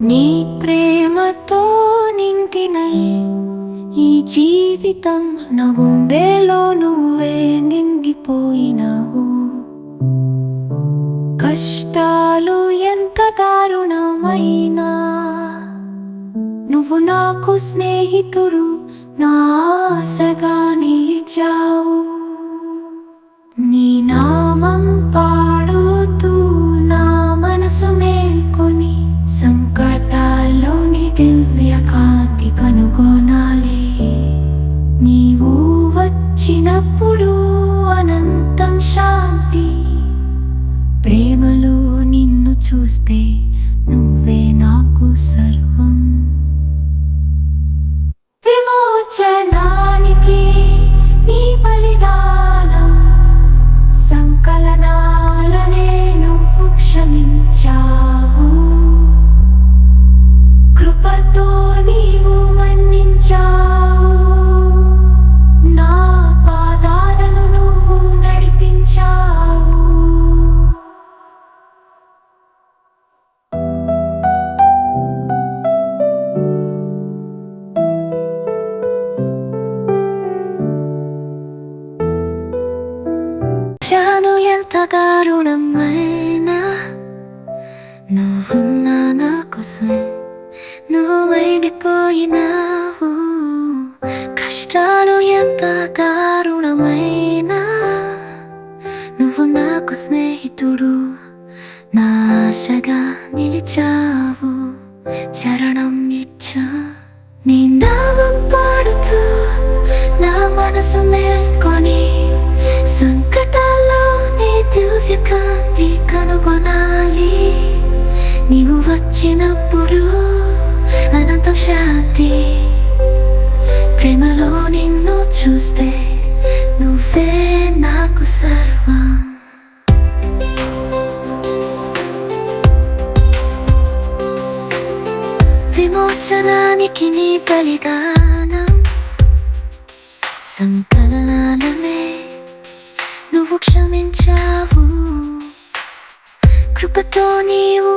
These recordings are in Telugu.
నీ ప్రేమతో నింటినై ఈ జీవితం నా గుండెలో నువ్వే నిండిపోయినావు. కష్టాలు ఎంత దారుణమైనా నువ్వు నాకు స్నేహితుడు నా ఆశగా నిలిచావు వచ్చినప్పుడు అనంతం శాంతి. ప్రేమలో నిన్ను చూస్తే నువ్వే నాకు సర్వం. స్నేహితుడు నాశగా నిలిచావు చరణం ఇచ్చా నీ నామం పాడుతూ నా మనసు మేల్కొని సంకటాల్లో నీ దివ్య కాంతి కనుగొనాలి నీవు వచ్చినప్పుడు అనంతం శాంతి ప్రేమలో నిన్ను చూస్తే నువ్వే నాకు సర్వం విమోచనానికి నీ బలిదానం సంకలనాలనే నువ్వు క్షమించావు కృపతో నీవు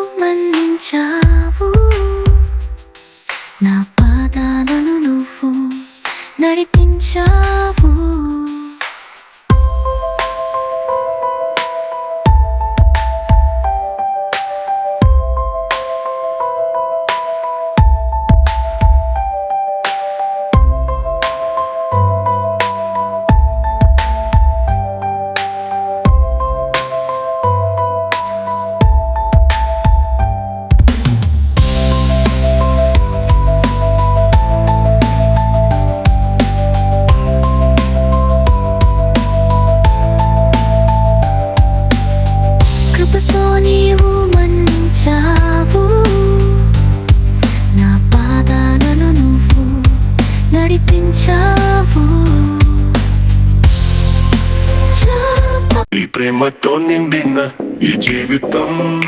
ప్రేమతో నిండిన ఈ జీవితం.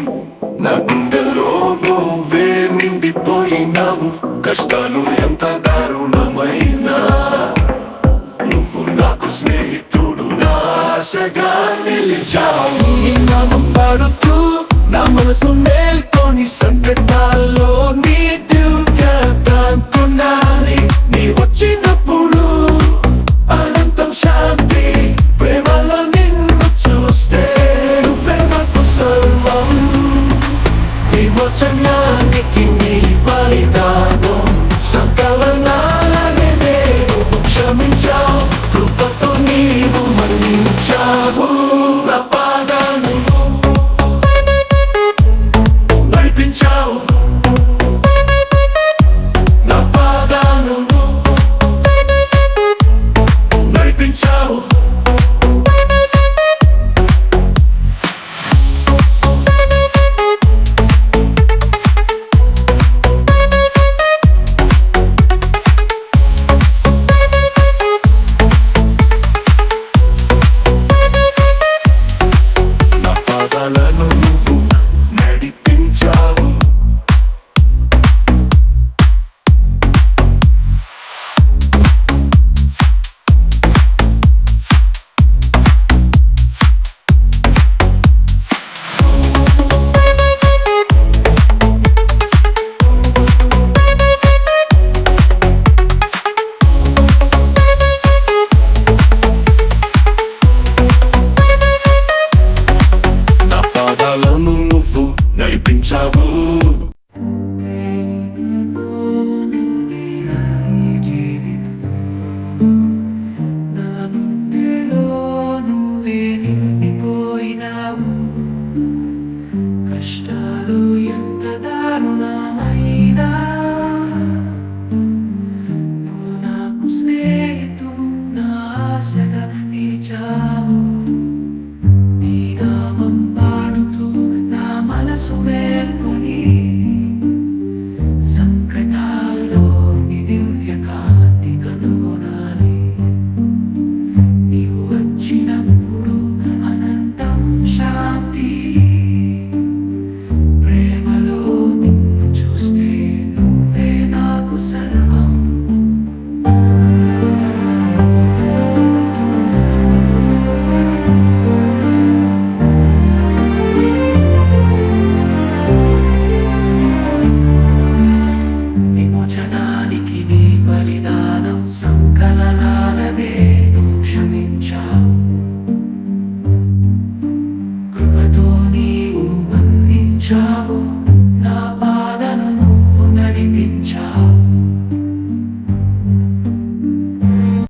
నా గుండెలో వే నిండిపోయినావు. కష్టాలు ఎంత దారుణమైనా. నువ్వు నాకు స్నేహితుడు నాశగా నిలిచావు. నీ పాడుతూ నా మనసు మేల్కొని సంకటాల్లో love.